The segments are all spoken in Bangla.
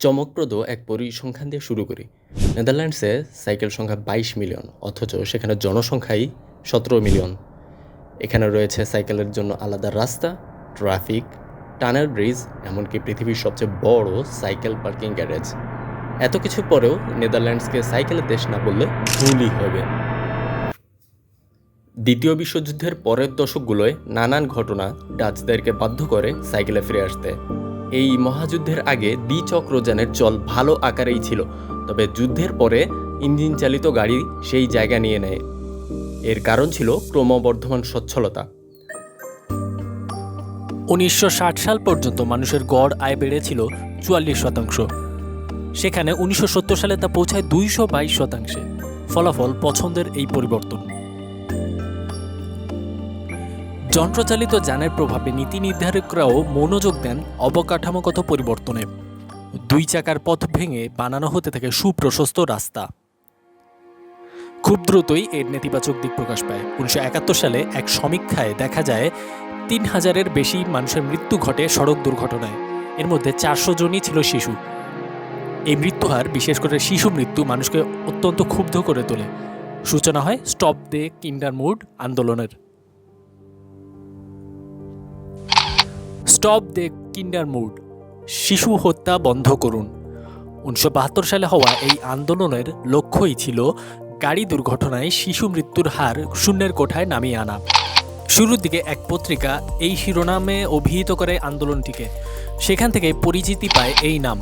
চমকপ্রদ এক পরিসংখ্যান দিয়ে শুরু করি। নেদারল্যান্ডসে সাইকেল সংখ্যা বাইশ মিলিয়ন, অথচ সেখানে জনসংখ্যাই সতেরো মিলিয়ন। এখানে রয়েছে সাইকেলের জন্য আলাদা রাস্তা, ট্রাফিক, টানেল ব্রিজ, এমনকি পৃথিবীর সবচেয়ে বড় সাইকেল পার্কিং গ্যারেজ। এত কিছু পরেও নেদারল্যান্ডসকে সাইকেলের দেশ না বললে ভুলই হবে। দ্বিতীয় বিশ্বযুদ্ধের পরের দশকগুলোয় নানান ঘটনা ডাচদেরকে বাধ্য করে সাইকেলে ফিরে আসতে। এই মহাযুদ্ধের আগে দ্বিচক্রযানের চল ভালো আকারেই ছিল, তবে যুদ্ধের পরে ইঞ্জিন চালিত গাড়ি সেই জায়গা নিয়ে নেয়। এর কারণ ছিল ক্রমবর্ধমান সচ্ছলতা। উনিশশো ষাট সাল পর্যন্ত মানুষের গড় আয় বেড়েছিল চুয়াল্লিশ শতাংশ। সেখানে উনিশশো সত্তর সালে তা পৌঁছায় দুইশো বাইশ শতাংশে। ফলাফল পছন্দের এই পরিবর্তন। যন্ত্রচালিত যানের প্রভাবে নীতি নির্ধারকরাও মনোযোগ দেন অবকাঠামোগত পরিবর্তনে। দুই চাকার পথ ভেঙে বানানো হতে থাকে সুপ্রশস্ত রাস্তা। খুব দ্রুতই এর নেতিবাচক দিক প্রকাশ পায়। উনিশশো একাত্তর সালে এক সমীক্ষায় দেখা যায়, তিন হাজারের বেশি মানুষের মৃত্যু ঘটে সড়ক দুর্ঘটনায়। এর মধ্যে চারশো জনই ছিল শিশু। এই মৃত্যুহার বিশেষ করে শিশু মৃত্যু, মানুষকে অত্যন্ত ক্ষুব্ধ করে তোলে। সূচনা হয় স্টপ দে কিন্ডার মুড আন্দোলনের। স্টপ দে কিন্ডার মুড শিশু হত্যা বন্ধ করুন। উনিশশো বাহাত্তর সালে হওয়া এই আন্দোলনের লক্ষ্যই ছিল গাড়ি দুর্ঘটনায় শিশু মৃত্যুর হার শূন্যের কোঠায় নামিয়ে আনা। শুরুর দিকে এক পত্রিকা এই শিরোনামে অভিহিত করে আন্দোলনটিকে। সেখান থেকে পরিচিতি পায় এই নাম।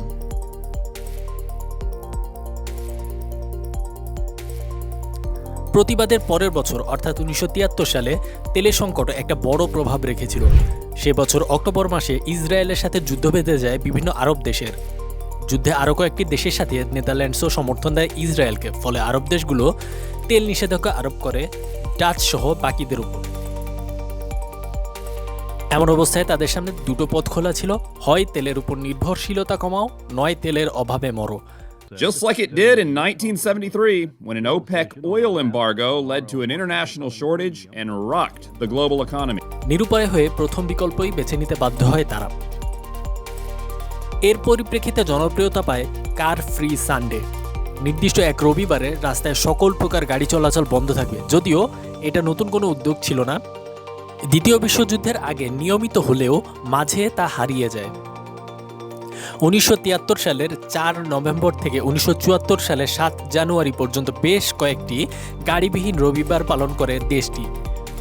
প্রতিবাদের পরের বছর, অর্থাৎ উনিশশো তিয়াত্তর সালে, তেলের সংকট একটা বড় প্রভাব রেখেছিল। সে বছর অক্টোবর মাসে ইসরায়েলের সাথে যুদ্ধ বেঁধে যায় বিভিন্ন আরব দেশের। যুদ্ধে আরও কয়েকটি দেশের সাথে নেদারল্যান্ডসও সমর্থন দেয় ইসরায়েলকে, ফলে আরব দেশগুলো তেল নিষেধাজ্ঞা আরোপ করে ডাচ সহ বাকিদের উপর। এমন অবস্থায় তাদের সামনে দুটো পথ খোলা ছিল, হয় তেলের উপর নির্ভরশীলতা কমাও, নয় তেলের অভাবে মরো। Just like it did in 1973 when an OPEC oil embargo led to an international shortage and rocked the global economy. নিরুপায় হয়ে প্রথম বিকল্পই বেছে নিতে বাধ্য হয় তারা। এর পরিপ্রেক্ষিতে জনপ্রিয়তা পায় কার ফ্রি সানডে। নির্দিষ্ট এক রবিবারে রাস্তায় সকল প্রকার গাড়ি চলাচল বন্ধ থাকবে। যদিও এটা নতুন কোনো উদ্যোগ ছিল না। দ্বিতীয় বিশ্বযুদ্ধের আগে নিয়মিত হলেও মাঝে তা হারিয়ে যায়। উনিশশো তিয়াত্তর সালের চার নভেম্বর থেকে উনিশশো সালের সাত জানুয়ারি পর্যন্ত বেশ কয়েকটি গাড়িবিহীন রবিবার পালন করে দেশটি।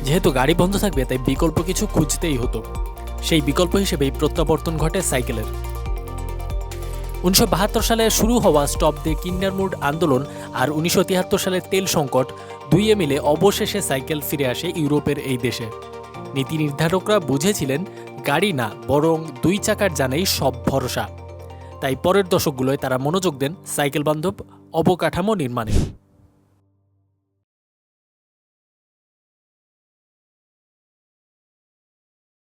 যেহেতু গাড়ি বন্ধ থাকবে, তাই বিকল্প কিছু খুঁজতেই হতো। সেই বিকল্প হিসেবেই প্রত্যাবর্তন ঘটে সাইকেলের। উনিশশো বাহাত্তর সালে শুরু হওয়া স্টপ দ্য কিন্ডারমুড আন্দোলন আর উনিশশো সালের তেল সংকট দুইয়ে মিলে অবশেষে সাইকেল ফিরে আসে ইউরোপের এই দেশে। নীতি নির্ধারকরা বুঝেছিলেন, গাড়ি না, বরং দুই চাকার জানেই সব ভরসা। তাই পরের দশকগুলোয় তারা মনোযোগ দেন সাইকেল বান্ধব অবকাঠামো নির্মাণে।